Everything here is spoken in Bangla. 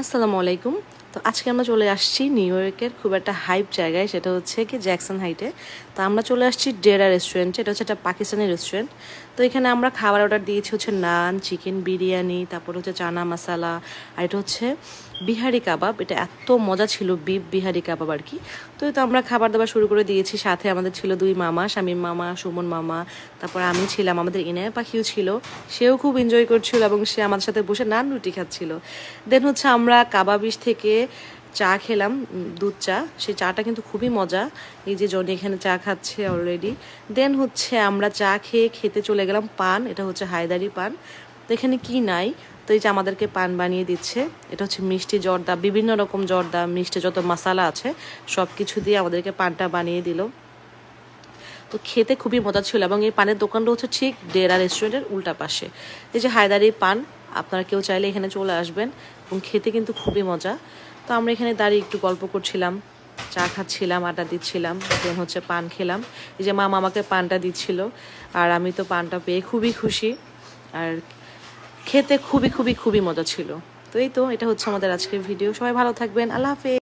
আসসালামু আলাইকুম। তো আজকে আমরা চলে আসছি নিউ ইয়র্কের খুব একটা হাইপ জায়গায়, সেটা হচ্ছে কি জ্যাকসন হাইটে তো আমরা চলে আসছি ডেরা রেস্টুরেন্টে এটা হচ্ছে একটা পাকিস্তানি রেস্টুরেন্ট তো এখানে আমরা খাবার অর্ডার দিয়েছি হচ্ছে নান চিকেন বিরিয়ানি, তারপর হচ্ছে চানা মশালা, আর এটা হচ্ছে বিহারি কাবাব। এটা এত মজা ছিল বিফ বিহারি কাবাব আর কি। তো তো আমরা খাবার দাবার শুরু করে দিয়েছি। সাথে আমাদের ছিল দুই মামা, শামীম মামা, সুমন মামা, তারপর আমি ছিলাম, আমাদের ইনায়া পাখিও ছিল। সেও খুব এনজয় করছিল এবং সে আমাদের সাথে বসে নান রুটি খাচ্ছিল। দেন হচ্ছে আমরা কাবাবিশ থেকে চা খেলাম দুধ চা। সেই চাটা কিন্তু খুবই মজা। এই যে জনি এখানে চা খাচ্ছে অলরেডি দেন হচ্ছে আমরা চা খেয়ে খেতে চলে গেলাম পান। এটা হচ্ছে হায়দারি পান। তো এখানে কি নাই? তো এই যে আমাদেরকে পান বানিয়ে দিচ্ছে। এটা হচ্ছে মিষ্টি জর্দা, বিভিন্ন রকম জর্দা, মিষ্টি যত মশালা আছে সব কিছু দিয়ে আমাদেরকে পানটা বানিয়ে দিল। তো খেতে খুবই মজা ছিল এবং এই পানের দোকানটা হচ্ছে ঠিক ডেরা রেস্টুরেন্টের উল্টা পাশে। এই যে হায়দারি পান আপনারা কেউ চাইলে এখানে চলে আসবেন এবং খেতে কিন্তু খুবই মজা। তো আমরা এখানে দাঁড়িয়ে একটু গল্প করছিলাম, চা খাচ্ছিলাম আটা দিচ্ছিলাম দেন হচ্ছে পান খেলাম। এই যে মামা আমাকে পানটা দিচ্ছিল আর আমি তো পানটা পেয়ে খুবই খুশি আর খেতে খুবই খুবই খুবই মজা ছিল। তো এই তো, এটা হচ্ছে আমাদের আজকের ভিডিও সবাই ভালো থাকবেন, আল্লাহ হাফেজ।